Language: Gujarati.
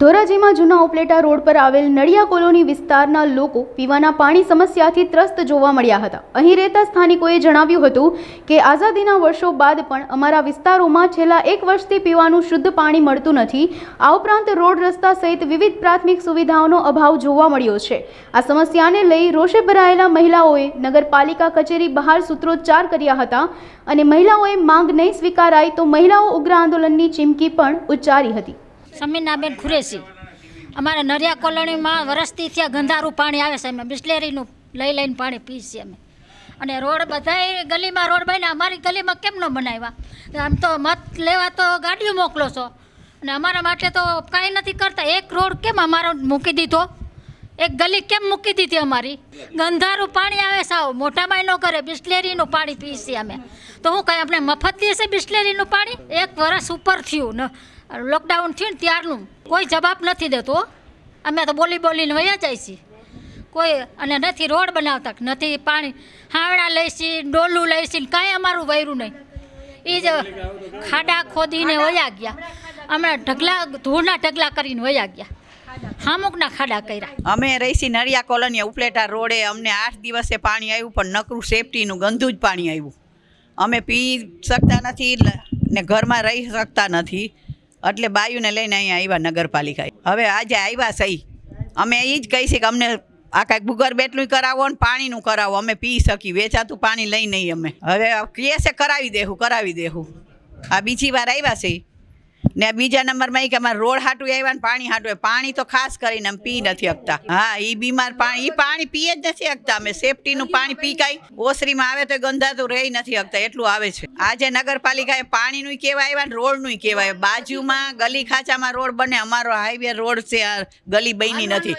ધોરાજીમાં જૂના ઉપલેટા રોડ પર આવેલ નડિયા કોલોની વિસ્તારના લોકો પીવાના પાણી સમસ્યાથી ત્રસ્ત જોવા મળ્યા હતા. અહીં રહેતા સ્થાનિકોએ જણાવ્યું હતું કે આઝાદીના વર્ષો બાદ પણ અમારા વિસ્તારોમાં છેલ્લા એક વર્ષથી પીવાનું શુદ્ધ પાણી મળતું નથી. આ ઉપરાંત રોડ રસ્તા સહિત વિવિધ પ્રાથમિક સુવિધાઓનો અભાવ જોવા મળ્યો છે. આ સમસ્યાને લઈ રોષે ભરાયેલા મહિલાઓએ નગરપાલિકા કચેરી બહાર સૂત્રોચ્ચાર કર્યા હતા અને મહિલાઓએ માંગ નહીં સ્વીકારાય તો મહિલાઓ ઉગ્ર આંદોલનની ચીમકી પણ ઉચ્ચારી હતી. સમીનાબેન ખુરેશી. અમારા નરિયા કોલોનીમાં વરસથી ત્યાં ગંધારું પાણી આવે છે અમે, બિસ્લેરીનું લઈ લઈને પાણી પીએ છીએ અમે. અને રોડ બધાય ગલીમાં રોડ બન્યા, અમારી ગલીમાં કેમ ન બનાવ્યા? આમ તો મત લેવા તો ગાડીઓ મોકલો છો. અને અમારા માટે તો કાંઈ નથી કરતા. એક રોડ કેમ અમારો મૂકી દીધો? એક ગલી કેમ મૂકી દીધી અમારી? ગંધારું પાણી આવે સાવ મોટામાં ન કરે, બિસ્લેરીનું પાણી પીએ છીએ અમે. તો હું કાંઈ આપણે મફત દેશે બિસ્લેરીનું પાણી? એક વરસ ઉપર થયું ને. લોકડાઉન થયું ને ત્યારનું કોઈ જવાબ નથી દેતો અમે તો બોલી બોલીને વયા જાય છીએ. કોઈ અને નથી રોડ બનાવતા નથી પાણી હાવડા લઈશી ડોલું લઈશી કાંઈ અમારું વૈરું નહીં. એ જ ખાડા ખોદીને વયા ગયા. હમણાં ઢગલા, ધૂળના ઢગલા કરીને વયા ગયા. હામુકના ખાડા કર્યા. અમે રહીશી નરિયા કોલોની ઉપલેટા રોડે. અમને આઠ દિવસે પાણી આવ્યું પણ નકરું સેફટીનું ગંદુ જ પાણી આવ્યું અમે પી શકતા નથી ને ઘરમાં રહી શકતા નથી. એટલે બાયુને લઈને અહીંયા આવ્યા નગરપાલિકાએ. હવે આજે આવ્યા સહી. અમે એ જ કહીશું કે અમને આ કાંઈક ભૂગર બેટલું કરાવો ને પાણીનું કરાવો. અમે પી શકીએ. વેચાતું પાણી લઈ નહીં અમે. હવે કહે છે કરાવી દેહું કરાવી દેહું. આ બીજી વાર આવ્યા છે. ને બીજા નંબરમાં એ કે અમારે રોડ હાટું આવ્યા ને પાણી હાટું. પાણી તો ખાસ કરીને અમે પી નથી શકતા હા એ બીમાર પાણી એ પાણી પીએ જ નથી શકતા અમે સેફટીનું પાણી પી કાંઈ. ઓસરીમાં આવે તો ગંધાતું રહી નથી શકતા એટલું આવે છે. આજે નગરપાલિકાએ પાણીનું કેવા આવ્યા ને રોડનું કેવાય બાજુમાં ગલી ખાંચામાં રોડ બને. અમારો હાઈવે રોડ છે ગલી બની નથી.